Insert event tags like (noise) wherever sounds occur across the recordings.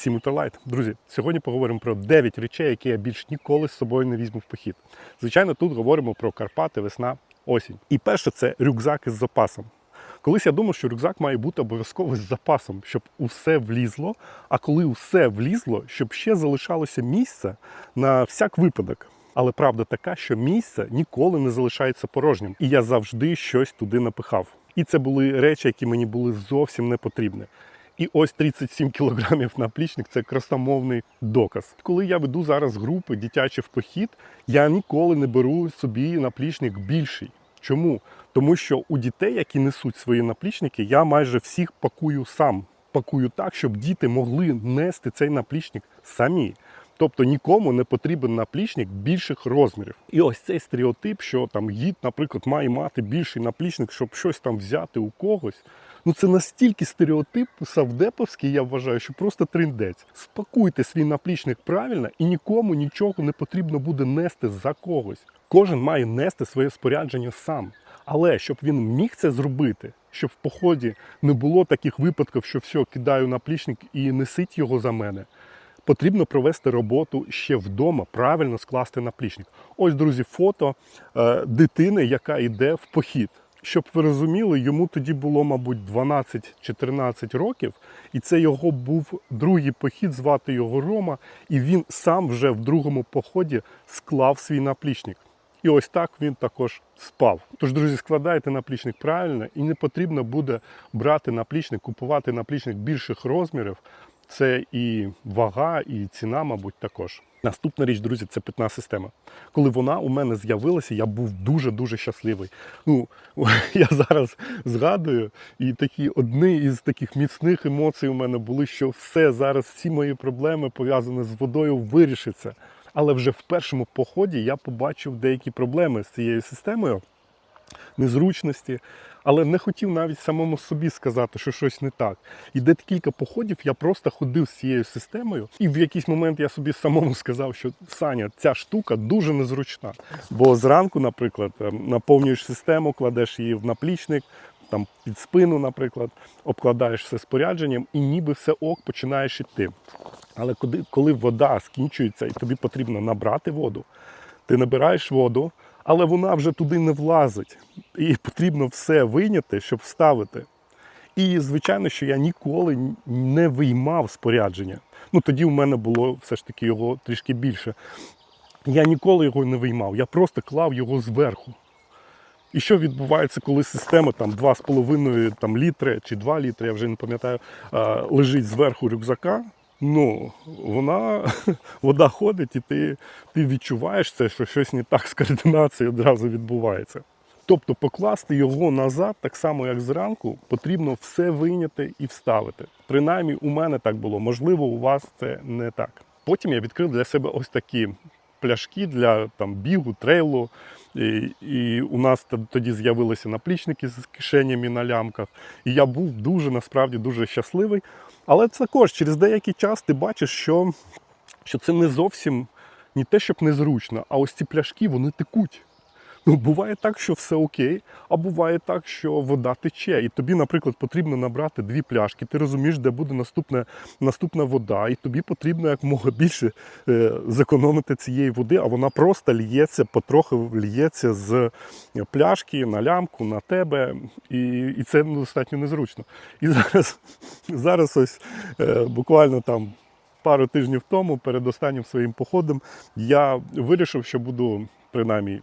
Всім ультралайт. Друзі, сьогодні поговоримо про 9 речей, які я більш ніколи з собою не візьму в похід. Звичайно, тут говоримо про Карпати, весна, осінь. І перше це рюкзак із запасом. Колись я думав, що рюкзак має бути обов'язково з запасом, щоб усе влізло. А коли усе влізло, щоб ще залишалося місце на всяк випадок. Але правда така, що місце ніколи не залишається порожнім, і я завжди щось туди напихав. І це були речі, які мені були зовсім не потрібні. І ось 37 кілограмів наплічник це красномовний доказ. Коли я веду зараз групи дитячі в похід, я ніколи не беру собі наплічник більший. Чому? Тому що у дітей, які несуть свої наплічники, я майже всіх пакую сам. Пакую так, щоб діти могли нести цей наплічник самі. Тобто нікому не потрібен наплічник більших розмірів. І ось цей стереотип, що там гід, наприклад, має мати більший наплічник, щоб щось там взяти у когось. Ну це настільки стереотип савдеповський, я вважаю, що просто триндець. Спакуйте свій наплічник правильно і нікому нічого не потрібно буде нести за когось. Кожен має нести своє спорядження сам. Але щоб він міг це зробити, щоб в поході не було таких випадків, що все, кидаю наплічник і несіть його за мене. Потрібно провести роботу ще вдома, правильно скласти наплічник. Ось, друзі, фото е, дитини, яка йде в похід. Щоб ви розуміли, йому тоді було, мабуть, 12-14 років, і це його був другий похід, звати його Рома, і він сам вже в другому поході склав свій наплічник. І ось так він також спав. Тож, друзі, складайте наплічник правильно, і не потрібно буде брати наплічник, купувати наплічник більших розмірів. Це і вага, і ціна, мабуть, також. Наступна річ, друзі, це питна система. Коли вона у мене з'явилася, я був дуже-дуже щасливий. Ну, (laughs) я зараз згадую, і такі одні із таких міцних емоцій у мене були, що все зараз, всі мої проблеми пов'язані з водою, вирішиться. Але вже в першому поході я побачив деякі проблеми з цією системою, незручності, але не хотів навіть самому собі сказати, що щось не так. І де кілька походів я просто ходив з цією системою, і в якийсь момент я собі самому сказав, що Саня, ця штука дуже незручна. Бо зранку, наприклад, ем, наповнюєш систему, кладеш її в наплічник. Там під спину, наприклад, обкладаєш все спорядженням і ніби все ок починаєш іти. Але коли, коли вода скінчується і тобі потрібно набрати воду, ти набираєш воду, але вона вже туди не влазить. І потрібно все вийняти, щоб вставити. І, звичайно, що я ніколи не виймав спорядження. Ну тоді у мене було все ж таки його трішки більше. Я ніколи його не виймав, я просто клав його зверху. І що відбувається, коли система там 2,5 там, літри чи 2 літри, я вже не пам'ятаю, лежить зверху рюкзака. Ну, вона (laughs) вода ходить, і ти, ти відчуваєш це, що щось не так з координацією одразу відбувається. Тобто покласти його назад, так само як зранку, потрібно все вийняти і вставити. Принаймні, у мене так було. Можливо, у вас це не так. Потім я відкрив для себе ось такі пляшки для там, бігу, трейлу. І, і у нас тоді з'явилися наплічники з кишенями на лямках. І я був дуже насправді дуже щасливий. Але також через деякий час ти бачиш, що, що це не зовсім не те, щоб незручно, а ось ці пляшки вони текуть. Буває так, що все окей, а буває так, що вода тече. І тобі, наприклад, потрібно набрати дві пляшки. Ти розумієш, де буде наступна, наступна вода, і тобі потрібно якомога більше е, зекономити цієї води, а вона просто лється, потрохи лється з пляшки на лямку, на тебе, і, і це достатньо незручно. І зараз, зараз ось е, буквально там. Пару тижнів тому, перед останнім своїм походом, я вирішив, що буду принаймні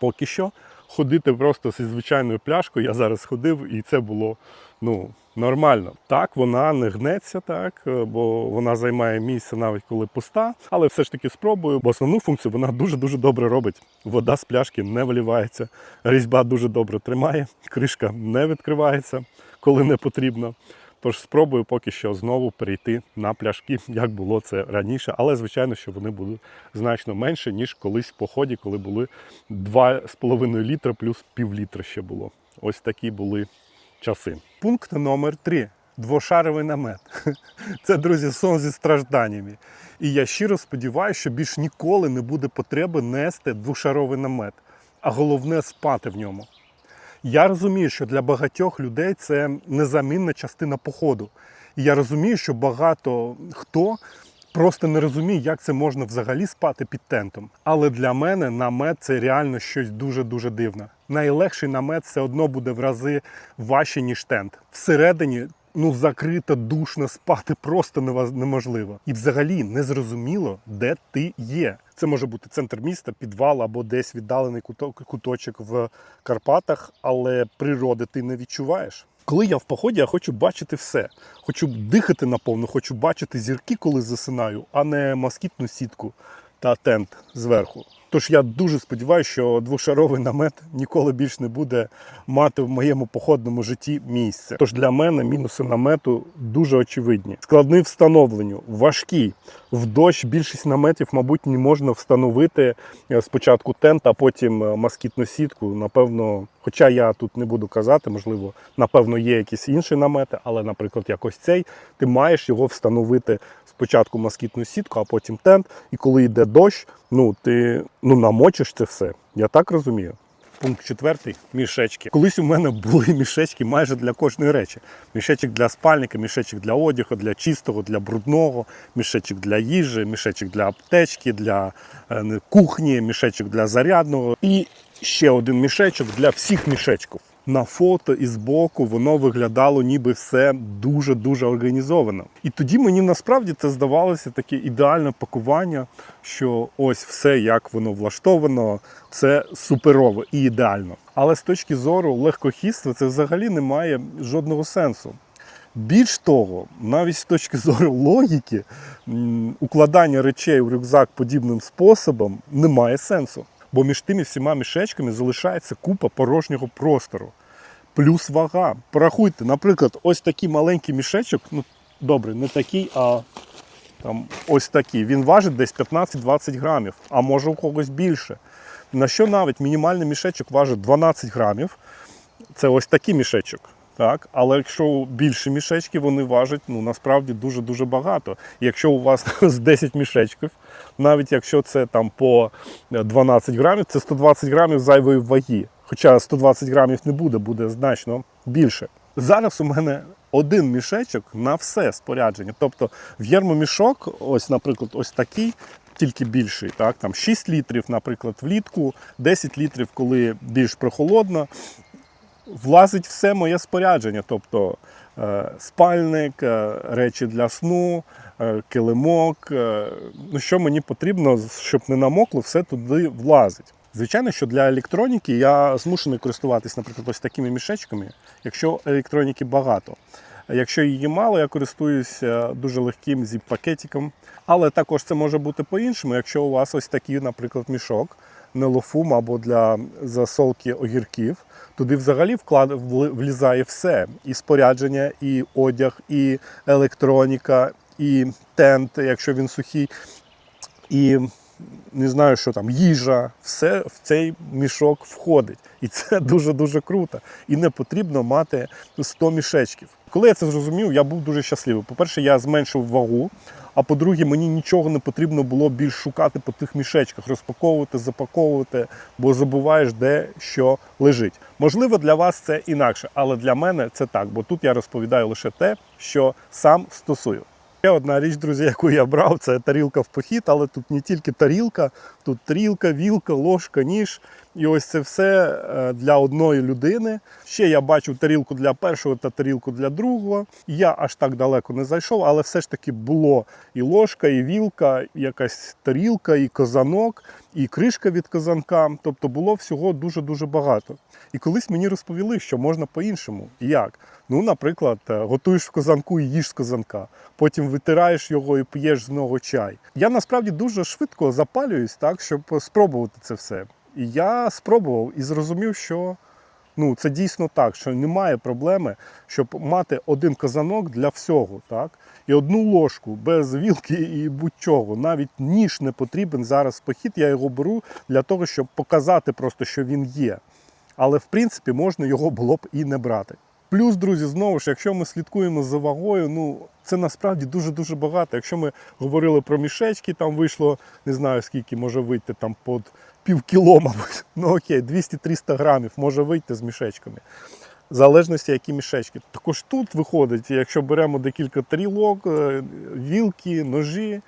поки що ходити просто зі звичайною пляшкою. Я зараз ходив, і це було ну, нормально. Так, вона не гнеться, так, е, бо вона займає місце навіть коли пуста. Але все ж таки спробую, бо основну функцію вона дуже-дуже добре робить. Вода з пляшки не виливається, різьба дуже добре тримає, кришка не відкривається, коли не потрібно. Тож спробую поки що знову перейти на пляшки, (laughs) як було це раніше. Але звичайно, що вони будуть значно менше, ніж колись в поході, коли були 2,5 літра плюс пів літра ще було. Ось такі були часи. Пункт номер 3. Двошаровий намет. (laughs) Це, друзі, сон зі стражданнями. І я щиро сподіваюся, що більш ніколи не буде потреби нести двошаровий намет, а головне спати в ньому. Я розумію, що для багатьох людей це незамінна частина походу. І я розумію, що багато хто просто не розуміє, як це можна взагалі спати під тентом. Але для мене намет це реально щось дуже-дуже дивне. Найлегший намет все одно буде в рази важче, ніж тент. Всередині ну закрито, душно спати просто неможливо. І взагалі не зрозуміло, де ти є. Це може бути центр міста, підвал або десь віддалений куток, куточок в Карпатах, але природи ти не відчуваєш. Коли я в поході, я хочу бачити все. Хочу дихати наповну, хочу бачити зірки, коли засинаю, а не москітну сітку та тент зверху. Тож я дуже сподіваюся, що двошаровий намет ніколи більш не буде мати в моєму походному житті місце. Тож для мене мінуси намету дуже очевидні. Складний встановленню, важкий. В дощ більшість наметів, мабуть, не можна встановити е, спочатку тент, а потім е, москітну сітку. Напевно, хоча я тут не буду казати, можливо, напевно, є якісь інші намети, але, наприклад, якось цей, ти маєш його встановити спочатку москітну сітку, а потім тент. І коли йде дощ, ну ти ну намочиш це все. Я так розумію. Пункт четвертий мішечки. Колись у мене були (laughs) мішечки майже для кожної речі. Мішечок для спальника, мішечок для одягу, для чистого, для брудного, мішечок для їжі, мішечок для аптечки, для е, кухні, мішечок для зарядного і ще один мішечок для всіх мішечків. На фото і збоку воно виглядало ніби все дуже-дуже організовано. І тоді мені насправді це здавалося таке ідеальне пакування, що ось все як воно влаштовано, це суперово і ідеально. Але з точки зору легкохідства це взагалі не має жодного сенсу. Більш того, навіть з точки зору логіки, укладання речей у рюкзак подібним способом не має сенсу. Бо між тими всіма мішечками залишається купа порожнього простору. Плюс вага. Порахуйте, наприклад, ось такий маленький мішечок, ну добре, не такий, а там ось такий. Він важить десь 15-20 грамів, а може у когось більше. На що навіть мінімальний мішечок важить 12 грамів. Це ось такий мішечок. Так, але якщо більші мішечки, вони важать ну насправді дуже дуже багато. Якщо у вас (laughs) з 10 мішечків, навіть якщо це там по 12 грамів, це 120 грамів зайвої ваги. Хоча 120 грамів не буде, буде значно більше. Зараз у мене один мішечок на все спорядження. Тобто в єрмомішок, ось, наприклад, ось такий, тільки більший. Так, там 6 літрів, наприклад, влітку, 10 літрів, коли більш прохолодно влазить все моє спорядження, тобто е, спальник, е, речі для сну, е, килимок. Ну, що мені потрібно, щоб не намокло, все туди влазить. Звичайно, що для електроніки я змушений користуватись, наприклад, ось такими мішечками, якщо електроніки багато. Якщо її мало, я користуюся дуже легким зіп-пакетиком. Але також це може бути по-іншому, якщо у вас ось такий, наприклад, мішок нелофум або для засолки огірків, туди взагалі вклад... влізає все: і спорядження, і одяг, і електроніка, і тент, якщо він сухий, і не знаю, що там, їжа, все в цей мішок входить. І це (laughs) дуже-дуже круто. І не потрібно мати 100 мішечків. Коли я це зрозумів, я був дуже щасливий. По-перше, я зменшив вагу. А по-друге, мені нічого не потрібно було більш шукати по тих мішечках, розпаковувати, запаковувати, бо забуваєш, де що лежить. Можливо, для вас це інакше, але для мене це так, бо тут я розповідаю лише те, що сам стосую. Ще одна річ, друзі, яку я брав, це тарілка в похід, але тут не тільки тарілка, тут тарілка, вілка, ложка, ніж. І ось це все е, для одної людини. Ще я бачив тарілку для першого та тарілку для другого. Я аж так далеко не зайшов, але все ж таки було і ложка, і вілка, і якась тарілка, і казанок, і кришка від казанка. Тобто було всього дуже-дуже багато. І колись мені розповіли, що можна по-іншому. Як? Ну, наприклад, е, готуєш в казанку і їж з казанка, потім витираєш його і п'єш з нього чай. Я насправді дуже швидко запалююсь, так, щоб спробувати це все. І я спробував і зрозумів, що ну, це дійсно так, що немає проблеми, щоб мати один казанок для всього, так? І одну ложку без вілки і будь-чого. Навіть ніж не потрібен зараз в похід. Я його беру для того, щоб показати просто, що він є. Але в принципі можна його було б і не брати. Плюс, друзі, знову ж, якщо ми слідкуємо за вагою, ну це насправді дуже-дуже багато. Якщо ми говорили про мішечки, там вийшло, не знаю скільки може вийти там під пів кіло, мабуть. (laughs) Ну окей, 200-300 грамів може вийти з мішечками. в залежності, які мішечки. Також тут виходить, якщо беремо декілька тарілок, е, вілки, ножі,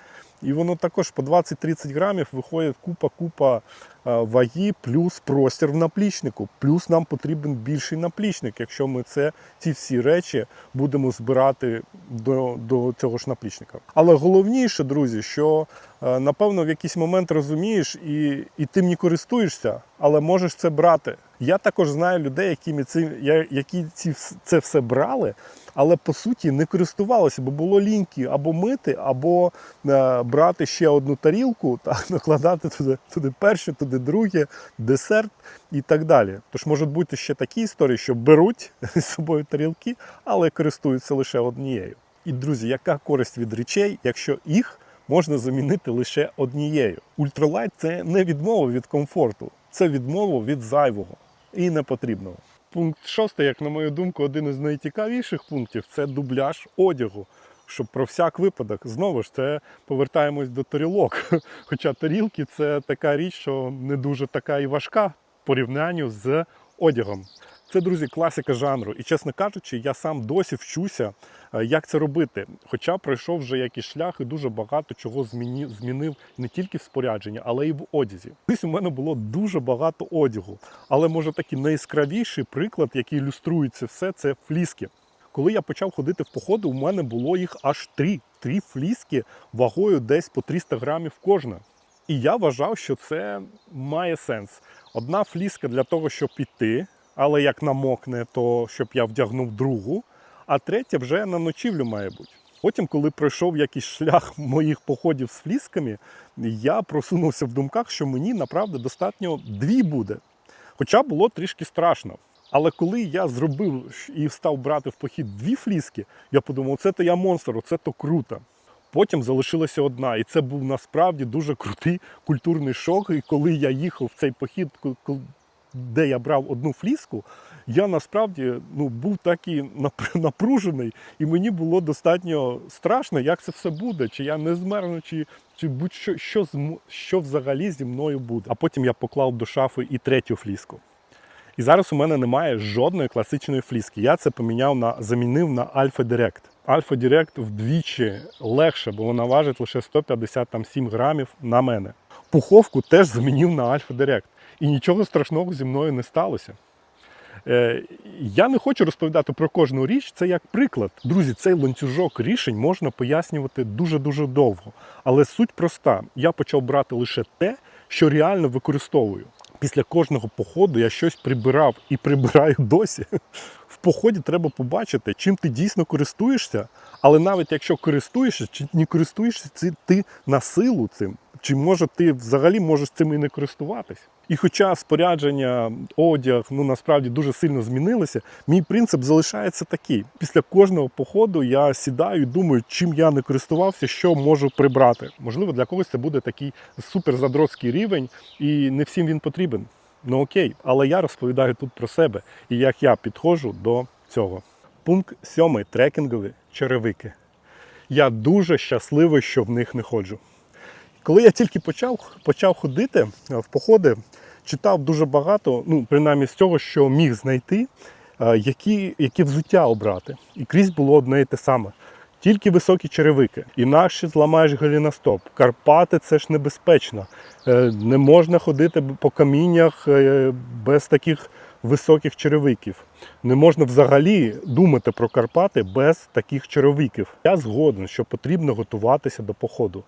і воно також по 20-30 грамів виходить купа-купа е, ваги, плюс простір в наплічнику. Плюс нам потрібен більший наплічник, якщо ми це, ці всі речі будемо збирати до, до цього ж наплічника. Але головніше, друзі, що напевно в якийсь момент розумієш і, і тим не користуєшся, але можеш це брати. Я також знаю людей, які, ці, які ці, це все брали, але по суті не користувалися, бо було ліньки або мити, або е, брати ще одну тарілку, (laughs) так, накладати туди, туди перше, туди друге, десерт і так далі. Тож можуть бути ще такі історії, що беруть (laughs) з собою тарілки, але користуються лише однією. І друзі, яка користь від речей, якщо їх можна замінити лише однією? Ультралайт це не відмова від комфорту, це відмова від зайвого і непотрібного. Пункт шостий, як на мою думку, один із найцікавіших пунктів це дубляж одягу. Щоб про всяк випадок, знову ж це повертаємось до тарілок. (laughs) Хоча тарілки це така річ, що не дуже така і важка в порівнянні з одягом. Це, друзі, класика жанру. І, чесно кажучи, я сам досі вчуся, е, як це робити. Хоча пройшов вже якийсь шлях і дуже багато чого зміні- змінив не тільки в спорядженні, але й в одязі. Колись у мене було дуже багато одягу. Але може такий найяскравіший приклад, який ілюструє це все, це фліски. Коли я почав ходити в походи, у мене було їх аж три. Три фліски вагою десь по 300 грамів кожна. І я вважав, що це має сенс. Одна фліска для того, щоб піти, але як намокне, то щоб я вдягнув другу, а третя вже на ночівлю має бути. Потім, коли пройшов якийсь шлях моїх походів з флісками, я просунувся в думках, що мені направду достатньо дві буде. Хоча було трішки страшно. Але коли я зробив і став брати в похід дві фліски, я подумав, це то я монстр, це то круто. Потім залишилася одна, і це був насправді дуже крутий культурний шок. І коли я їхав в цей похід, де я брав одну фліску, я насправді ну, був такий нап- (laughs) напружений, і мені було достатньо страшно, як це все буде, чи я не змерзну, чи, чи будь-що що, що взагалі зі мною буде. А потім я поклав до шафи і третю фліску. І зараз у мене немає жодної класичної фліски. Я це поміняв на замінив на Alpha Direct. Alpha Direct вдвічі легше, бо вона важить лише 157 грамів на мене. Пуховку теж замінив на Alpha Direct. І нічого страшного зі мною не сталося. Е, я не хочу розповідати про кожну річ, це як приклад. Друзі, цей ланцюжок рішень можна пояснювати дуже-дуже довго. Але суть проста: я почав брати лише те, що реально використовую. Після кожного походу я щось прибирав і прибираю (laughs) досі. В поході треба побачити, чим ти дійсно користуєшся, але навіть якщо користуєшся, чи не користуєшся ти на силу цим, чи може ти взагалі можеш цим і не користуватись. І хоча спорядження, одяг ну насправді дуже сильно змінилися, мій принцип залишається такий: після кожного походу я сідаю і думаю, чим я не користувався, що можу прибрати. Можливо, для когось це буде такий суперзадроцький рівень, і не всім він потрібен. Ну окей, але я розповідаю тут про себе і як я підходжу до цього. Пункт сьомий трекінгові черевики. Я дуже щасливий, що в них не ходжу. Коли я тільки почав, почав ходити е, в походи, читав дуже багато, ну, принаймні з цього, що міг знайти, е, які, які взуття обрати. І крізь було одне і те саме. Тільки високі черевики. Інакше зламаєш галіностоп. Карпати це ж небезпечно. Е, Не можна ходити по каміннях без таких високих черевиків. Не можна взагалі думати про Карпати без таких черевиків. Я згоден, що потрібно готуватися до походу.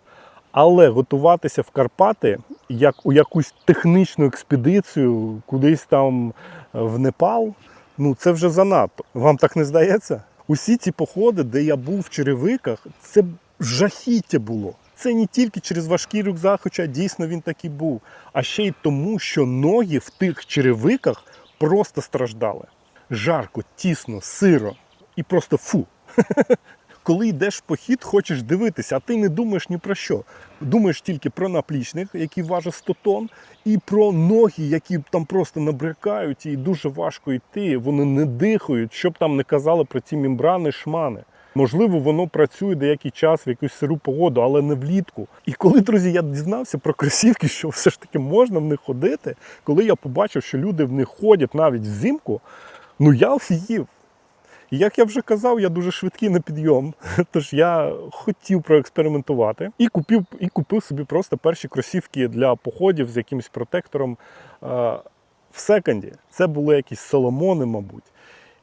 Але готуватися в Карпати як у якусь технічну експедицію, кудись там е, в Непал, ну це вже занадто. Вам так не здається? Усі ці походи, де я був в черевиках, це жахіття було. Це не тільки через важкий рюкзак, хоча дійсно він такий був, а ще й тому, що ноги в тих черевиках просто страждали. Жарко, тісно, сиро і просто фу. (laughs) Коли йдеш в похід, хочеш дивитися, а ти не думаєш ні про що. Думаєш тільки про наплічник, який важить 100 тонн, і про ноги, які там просто набрякають, і дуже важко йти. Вони не дихають, щоб там не казали про ці мембрани, шмани. Можливо, воно працює деякий час в якусь сиру погоду, але не влітку. І коли, друзі, я дізнався про кросівки, що все ж таки можна в них ходити, коли я побачив, що люди в них ходять навіть взимку, Ну я офігів. І як я вже казав, я дуже швидкий на підйом. (laughs) Тож я хотів проекспериментувати і купив, і купив собі просто перші кросівки для походів з якимось протектором в секонді. Це були якісь соломони, мабуть.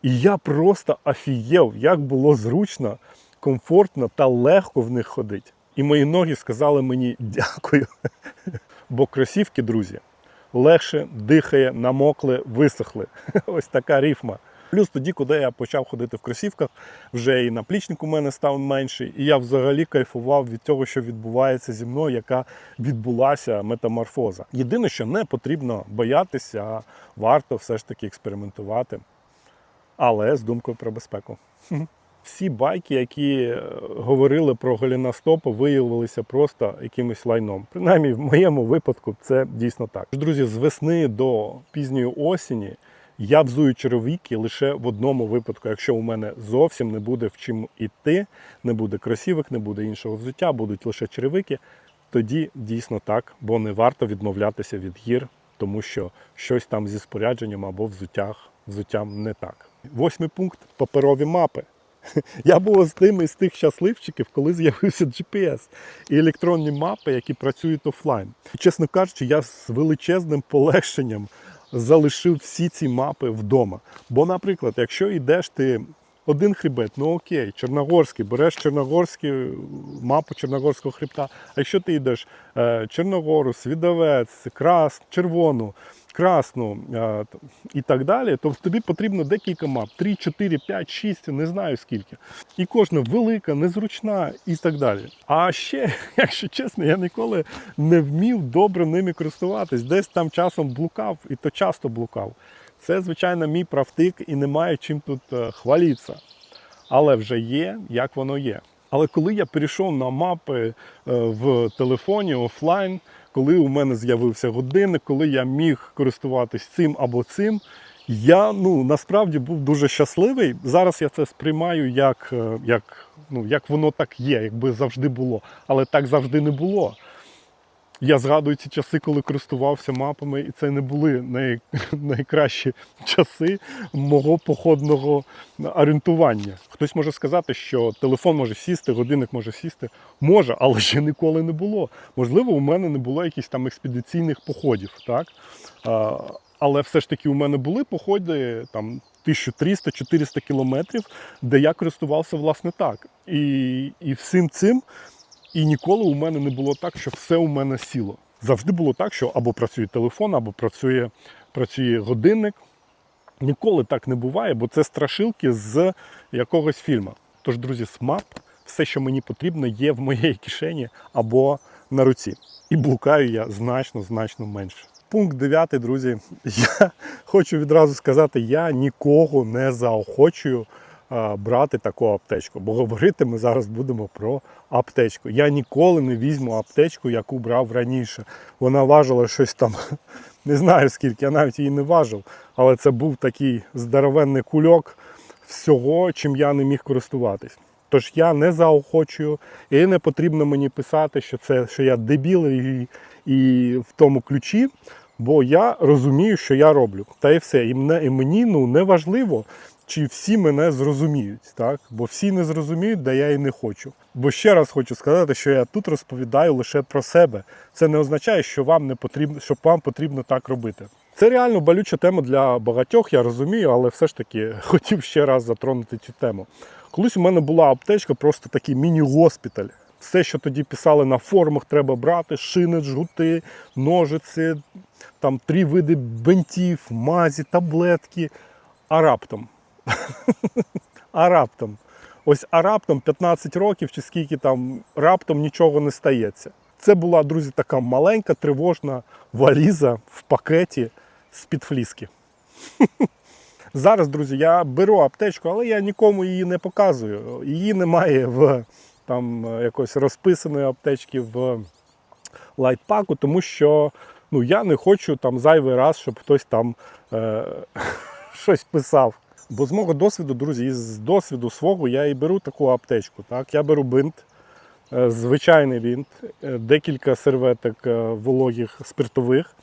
І я просто офігів, як було зручно, комфортно та легко в них ходити. І мої ноги сказали мені дякую. (laughs) Бо кросівки, друзі, легше дихає, намокли, висохли. (laughs) Ось така рифма. Плюс тоді, коли я почав ходити в кросівках, вже і наплічник у мене став менший, і я взагалі кайфував від того, що відбувається зі мною, яка відбулася метаморфоза. Єдине, що не потрібно боятися, а варто все ж таки експериментувати, але з думкою про безпеку. (laughs) Всі байки, які е, говорили про голеностопи, виявилися просто якимось лайном. Принаймні, в моєму випадку це дійсно так. Друзі, з весни до пізньої осені я взую черевики лише в одному випадку, якщо у мене зовсім не буде в чим іти, не буде кросівок, не буде іншого взуття, будуть лише черевики. Тоді дійсно так, бо не варто відмовлятися від гір, тому що щось там зі спорядженням або взуттях, взуттям не так. Восьмий пункт паперові мапи. (laughs) Я був з тими з тих щасливчиків, коли з'явився GPS і електронні мапи, які працюють офлайн. Чесно кажучи, я з величезним полегшенням залишив всі ці мапи вдома. Бо, наприклад, якщо йдеш ти один хребет, ну окей, Чорногорський, береш Чорногорський мапу Чорногорського хребта. А якщо ти йдеш е, Чорногору, Свідовець, Крас, Червону, Красну і так далі, то тобі потрібно декілька мап: 3, 4, 5, 6, не знаю скільки. І кожна велика, незручна і так далі. А ще, (laughs) якщо чесно, я ніколи не вмів добре ними користуватись. Десь там часом блукав, і то часто блукав. Це, звичайно, мій правтик і немає чим тут е, хвалитися. Але вже є, як воно є. Але коли я перейшов на мапи е, в телефоні офлайн, коли у мене з'явився годинник, коли я міг користуватись цим або цим, я ну насправді був дуже щасливий. Зараз я це сприймаю як, е, як, ну, як воно так є, якби завжди було. Але так завжди не було. Я згадую ці часи, коли користувався мапами, і це не були най... (laughs) найкращі часи мого походного орієнтування. Хтось може сказати, що телефон може сісти, годинник може сісти. Може, але ще ніколи не було. Можливо, у мене не було якихось там експедиційних походів, так? А, але все ж таки у мене були походи там 1300-400 кілометрів, де я користувався власне так. І, і всім цим. І ніколи у мене не було так, що все у мене сіло. Завжди було так, що або працює телефон, або працює, працює годинник. Ніколи так не буває, бо це страшилки з якогось фільму. Тож, друзі, смап, все, що мені потрібно, є в моїй кишені або на руці. І блукаю я значно, значно менше. Пункт 9, друзі. (laughs) Я хочу відразу сказати, я нікого не заохочую брати таку аптечку. Бо говорити ми зараз будемо про аптечку. Я ніколи не візьму аптечку, яку брав раніше. Вона важила щось там, (laughs) не знаю скільки, я навіть її не важив. Але це був такий здоровенний кульок всього, чим я не міг користуватись. Тож я не заохочую, і не потрібно мені писати, що це що я дебіл і, і в тому ключі. Бо я розумію, що я роблю. Та і все. І, мені ну, не важливо, чи всі мене зрозуміють, так? бо всі не зрозуміють, да я і не хочу. Бо ще раз хочу сказати, що я тут розповідаю лише про себе. Це не означає, що вам не потрібно, що вам потрібно так робити. Це реально болюча тема для багатьох, я розумію, але все ж таки (laughs) хотів ще раз затронути цю тему. Колись у мене була аптечка, просто такий міні-госпіталь. Все, що тоді писали на форумах, треба брати, шини, жгути, ножиці, там три види бинтів, мазі, таблетки. А раптом. (laughs) А раптом. Ось а раптом 15 років чи скільки там раптом нічого не стається. Це була, друзі, така маленька тривожна валіза в пакеті з-під фліски. (laughs) Зараз, друзі, я беру аптечку, але я нікому її не показую. Її немає в там якось розписаної аптечки в лайтпаку, тому що ну, я не хочу там зайвий раз, щоб хтось там е- (laughs) щось писав. Бо з мого досвіду, друзі, з досвіду свого я і беру таку аптечку. Так? Я беру бинт, е, звичайний бинт, е, декілька серветок е, вологих спиртових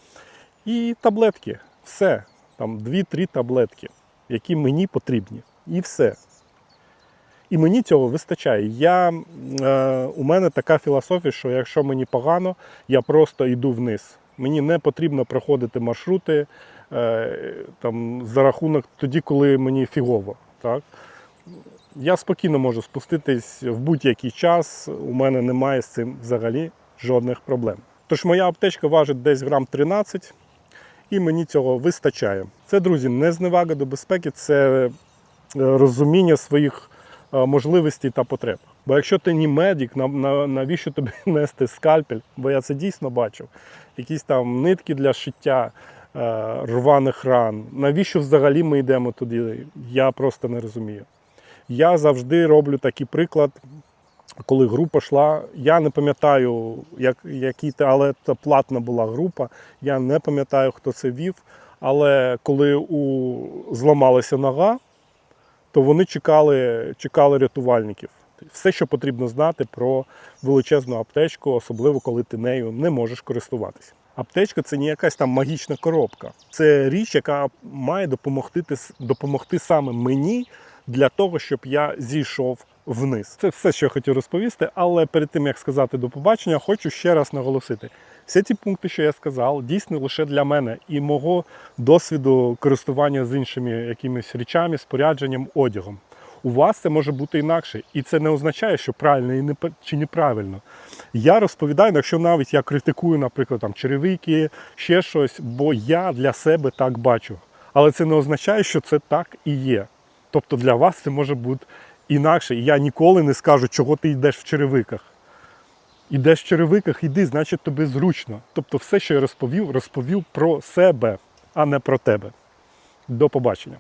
і таблетки. Все. Там 2-3 таблетки. які мені потрібні. І все. І мені цього вистачає. Я, е, у мене така філософія, що якщо мені погано, я просто йду вниз. Мені не потрібно проходити маршрути там, за рахунок тоді, коли мені фігово. Так? Я спокійно можу спуститись в будь-який час. У мене немає з цим взагалі жодних проблем. Тож моя аптечка важить десь грам 13, і мені цього вистачає. Це, друзі, не зневага до безпеки, це е, розуміння своїх е, можливостей та потреб. Бо якщо ти не медик, на- на- навіщо тобі (laughs) нести скальпель? Бо я це дійсно бачив. Якісь там нитки для шиття е, рваних ран. Навіщо взагалі ми йдемо туди? Я просто не розумію. Я завжди роблю такий приклад, коли група йшла. Я не пам'ятаю, як, які, але це платна була група. Я не пам'ятаю, хто це вів. Але коли у зламалася нога, то вони чекали, чекали рятувальників. Все, що потрібно знати про величезну аптечку, особливо коли ти нею не можеш користуватися. Аптечка це не якась там магічна коробка. Це річ, яка має допомогти, допомогти саме мені для того, щоб я зійшов вниз. Це все, що я хотів розповісти. Але перед тим як сказати до побачення, хочу ще раз наголосити: всі ті пункти, що я сказав, дійсні лише для мене і мого досвіду користування з іншими якимись речами, спорядженням, одягом. У вас це може бути інакше, і це не означає, що правильно і не чи неправильно. Я розповідаю, якщо навіть я критикую, наприклад, там черевики, ще щось, бо я для себе так бачу. Але це не означає, що це так і є. Тобто для вас це може бути інакше. І я ніколи не скажу, чого ти йдеш в черевиках. Ідеш в черевиках, іди, значить тобі зручно. Тобто все, що я розповів, розповів про себе, а не про тебе. До побачення.